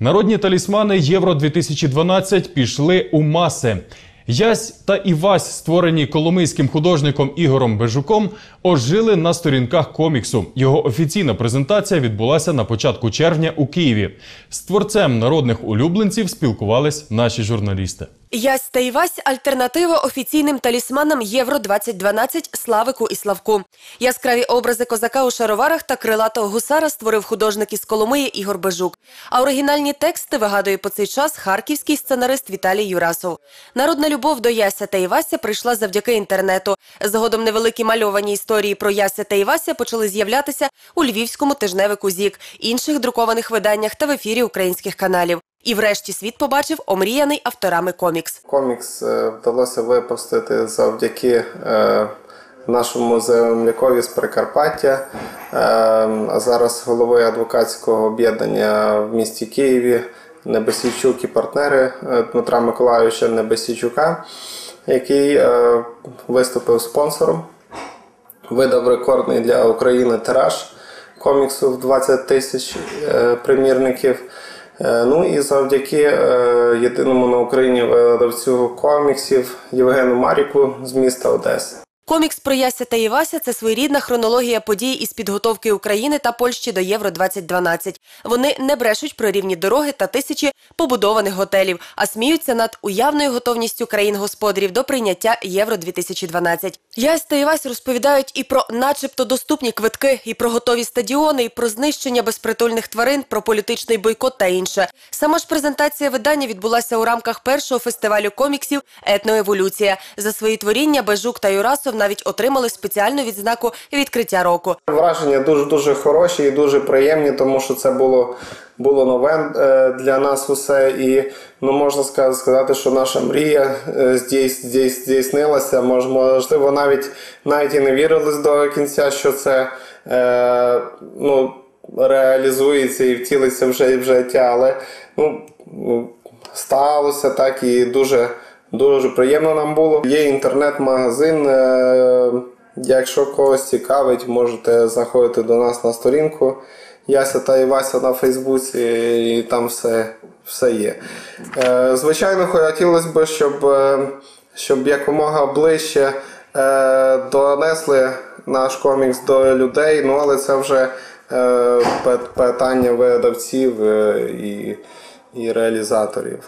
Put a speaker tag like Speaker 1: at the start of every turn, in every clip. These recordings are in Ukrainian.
Speaker 1: Народні талісмани Євро 2012 пішли у маси. Ясь та Івась, створені коломийським художником Ігором Бежуком, ожили на сторінках коміксу. Його офіційна презентація відбулася на початку червня у Києві. З творцем народних улюбленців спілкувались наші журналісти.
Speaker 2: Ясь та Івась – альтернатива офіційним талісманам Євро-2012 Славику і Славку. Яскраві образи козака у шароварах та крилатого гусара створив художник із Коломиї Ігор Бежук. А оригінальні тексти вигадує по цей час харківський сценарист Віталій Юрасов. Народна любов до Яся та Івася прийшла завдяки інтернету. Згодом невеликі мальовані історії про Яся та Івася почали з'являтися у львівському тижневику «Зік», інших друкованих виданнях та в ефірі українських каналів. І врешті світ побачив омріяний авторами комікс.
Speaker 3: Комікс е, вдалося випустити завдяки е, нашому землякові з Прикарпаття, е, а зараз голови адвокатського об'єднання в місті Києві Небесійчук і партнери Дмитра Миколайовича Небесійчука, який виступив спонсором, видав рекордний для України тираж коміксу в 20 тисяч примірників. Е, Ну і завдяки е, єдиному на Україні видавцю коміксів Євгену Маріку з міста Одеси.
Speaker 2: Комікс про Яся та Івася – це своєрідна хронологія подій із підготовки України та Польщі до Євро-2012. Вони не брешуть про рівні дороги та тисячі побудованих готелів, а сміються над уявною готовністю країн-господарів до прийняття Євро-2012. Ясь та Івась розповідають і про начебто доступні квитки, і про готові стадіони, і про знищення безпритульних тварин, про політичний бойкот та інше. Сама ж презентація видання відбулася у рамках першого фестивалю коміксів «Етноеволюція». За свої творіння Бежук та Юрасов навіть отримали спеціальну відзнаку відкриття року.
Speaker 3: Враження дуже дуже хороші і дуже приємні, тому що це було, було нове е, для нас усе. І ну можна сказати, що наша мрія е, здійс, здійс, здійснилася. Можливо, навіть навіть і не вірились до кінця, що це е, ну, реалізується і втілиться вже в життя. Але ну, ну, сталося так і дуже. Дуже приємно нам було. Є інтернет-магазин. е, Якщо когось цікавить, можете заходити до нас на сторінку Яся та Івася на Фейсбуці, і там все, все є. Е, Звичайно, хотілося б, щоб, е, щоб якомога ближче донесли наш комікс до людей, ну але це вже питання видавців і і реалізаторів.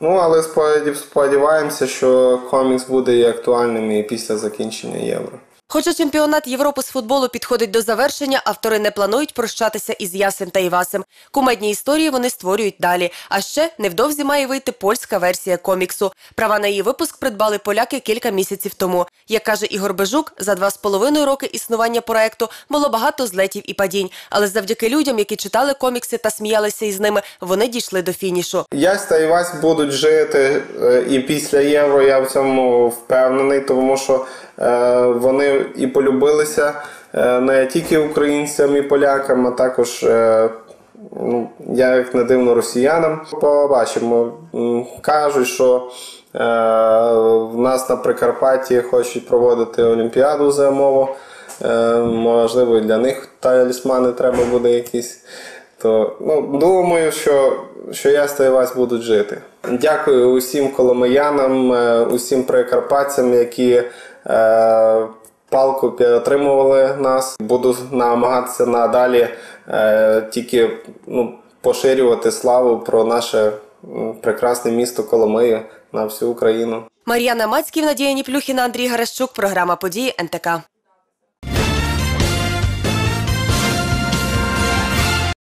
Speaker 3: Ну, але сподів- сподіваємося, що комікс буде і актуальним і після закінчення євро.
Speaker 2: Хоча чемпіонат Європи з футболу підходить до завершення, автори не планують прощатися із Ясем та Івасем. Кумедні історії вони створюють далі. А ще невдовзі має вийти польська версія коміксу. Права на її випуск придбали поляки кілька місяців тому. Як каже Ігор Бежук, за два з половиною роки існування проекту було багато злетів і падінь. Але завдяки людям, які читали комікси та сміялися із ними, вони дійшли до фінішу.
Speaker 3: Ясь та Івась будуть жити е, і після євро, я в цьому впевнений, тому що е, вони і полюбилися е, не тільки українцям і полякам, а також. е, Ну, як не дивно росіянам, побачимо. Кажуть, що е, в нас на Прикарпатті хочуть проводити Олімпіаду зимову. Можливо, і для них талісмани треба буде якісь. То ну, думаю, що, що я та Івась будуть жити. Дякую усім коломиянам, усім прикарпатцям, які палку підтримували нас. Буду намагатися надалі е, тільки ну, поширювати славу про наше прекрасне місто Коломию на всю Україну.
Speaker 2: Мар'яна Мацьків, Надія Ніплюхіна, Андрій Гарещук. Програма події НТК.